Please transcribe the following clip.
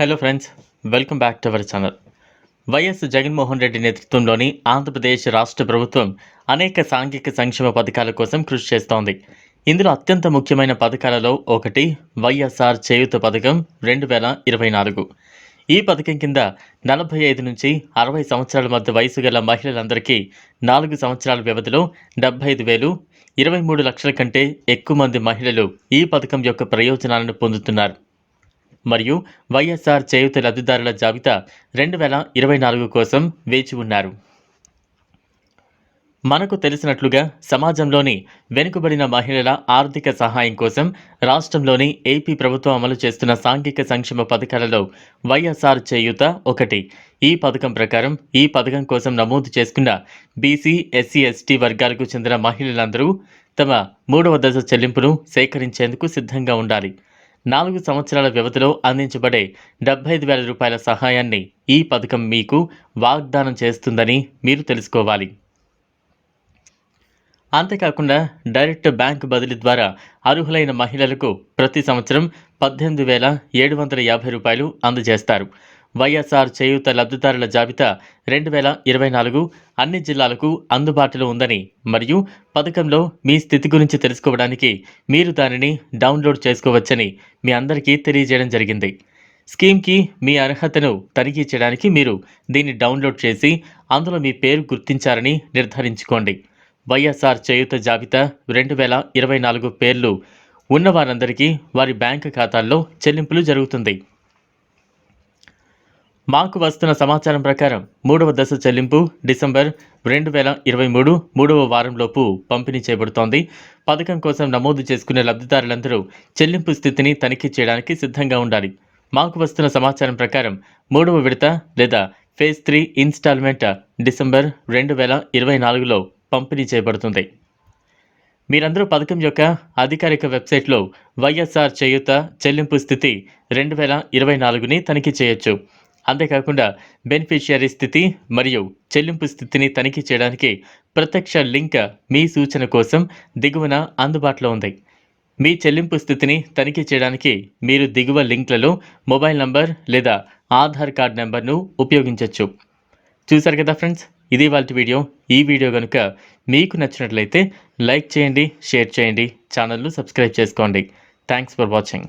Hello friends welcome back to our channel YS Jaganmohan Reddy నేతృత్వంలోని ఆంధ్రప్రదేశ్ రాష్ట్ర ప్రభుత్వం అనేక సాంఘిక సంక్షేమ పథకాల కోసం కృషి చేస్తోంది. ఇందులో అత్యంత ముఖ్యమైన పథకాలలో ఒకటి వైఎస్ఆర్ చేయూత పథకం రెండు వేల ఇరవై నాలుగు. ఈ పథకం కింద నలభై ఐదు నుంచి అరవై సంవత్సరాల మధ్య వయసు గల మహిళలందరికీ నాలుగు సంవత్సరాల వ్యవధిలో డెబ్బై ఐదు వేలు ఇరవై మూడు లక్షల కంటే ఎక్కువ మంది మహిళలు ఈ పథకం యొక్క ప్రయోజనాలను పొందుతున్నారు. మరియు వైఎస్ఆర్ చేయూత లబ్ధిదారుల జాబితా రెండు వేల ఇరవై నాలుగు కోసం వేచి ఉన్నారు. మనకు తెలిసినట్లుగా సమాజంలోని వెనుకబడిన మహిళల ఆర్థిక సహాయం కోసం రాష్ట్రంలోని ఏపీ ప్రభుత్వం అమలు చేస్తున్న సాంఘిక సంక్షేమ పథకాలలో వైఎస్ఆర్ చేయూత ఒకటి. ఈ పథకం ప్రకారం ఈ పథకం కోసం నమోదు చేసుకున్న బీసీ ఎస్సీ ఎస్టీ వర్గాలకు చెందిన మహిళలందరూ తమ మూడవ దశ చెల్లింపును సేకరించేందుకు సిద్ధంగా ఉండాలి. నాలుగు సంవత్సరాల వ్యవధిలో అందించబడే డెబ్బై ఐదు వేల రూపాయల సహాయాన్ని ఈ పథకం మీకు వాగ్దానం చేస్తుందని మీరు తెలుసుకోవాలి. అంతేకాకుండా డైరెక్ట్ బ్యాంక్ బదిలీ ద్వారా అర్హులైన మహిళలకు ప్రతి సంవత్సరం పద్దెనిమిది వేల ఏడు వందల యాభై రూపాయలు అందజేస్తారు. వైఎస్ఆర్ చేయూత లబ్ధిదారుల జాబితా రెండు వేల ఇరవై నాలుగు అన్ని జిల్లాలకు అందుబాటులో ఉందని మరియు పథకంలో మీ స్థితి గురించి తెలుసుకోవడానికి మీరు దానిని డౌన్లోడ్ చేసుకోవచ్చని మీ అందరికీ తెలియజేయడం జరిగింది. స్కీమ్కి మీ అర్హతను తనిఖీ చేయడానికి మీరు దీన్ని డౌన్లోడ్ చేసి అందులో మీ పేరు గుర్తించారని నిర్ధారించుకోండి. వైఎస్ఆర్ చేయూత జాబితా రెండు వేల ఇరవై నాలుగు పేర్లు ఉన్న వారందరికీ వారి బ్యాంకు ఖాతాల్లో చెల్లింపులు జరుగుతుంది. మాకు వస్తున్న సమాచారం ప్రకారం మూడవ దశ చెల్లింపు డిసెంబర్ రెండు వేల ఇరవై మూడు మూడవ వారంలోపు పంపిణీ చేయబడుతోంది. పథకం కోసం నమోదు చేసుకునే లబ్ధిదారులందరూ చెల్లింపు స్థితిని తనిఖీ చేయడానికి సిద్ధంగా ఉండాలి. మాకు వస్తున్న సమాచారం ప్రకారం మూడవ విడత లేదా ఫేజ్ త్రీ ఇన్స్టాల్మెంట్ డిసెంబర్ రెండు వేల ఇరవై నాలుగులో పంపిణీ చేయబడుతుంది. మీరందరూ పథకం యొక్క అధికారిక వెబ్సైట్లో వైఎస్ఆర్ చేయూత చెల్లింపు స్థితి రెండు వేల ఇరవై నాలుగుని తనిఖీ చేయొచ్చు. అంతేకాకుండా బెనిఫిషియరీ స్థితి మరియు చెల్లింపు స్థితిని తనిఖీ చేయడానికి ప్రత్యక్ష లింక్ మీ సూచన కోసం దిగువన అందుబాటులో ఉంది. మీ చెల్లింపు స్థితిని తనిఖీ చేయడానికి మీరు దిగువ లింక్లలో మొబైల్ నంబర్ లేదా ఆధార్ కార్డ్ నెంబర్ను ఉపయోగించవచ్చు చూసారు కదా ఫ్రెండ్స్? ఇది వాళ్ళ వీడియో. ఈ వీడియో కనుక మీకు నచ్చినట్లయితే లైక్ చేయండి షేర్ చేయండి ఛానల్ను సబ్స్క్రైబ్ చేసుకోండి. Thanks for watching.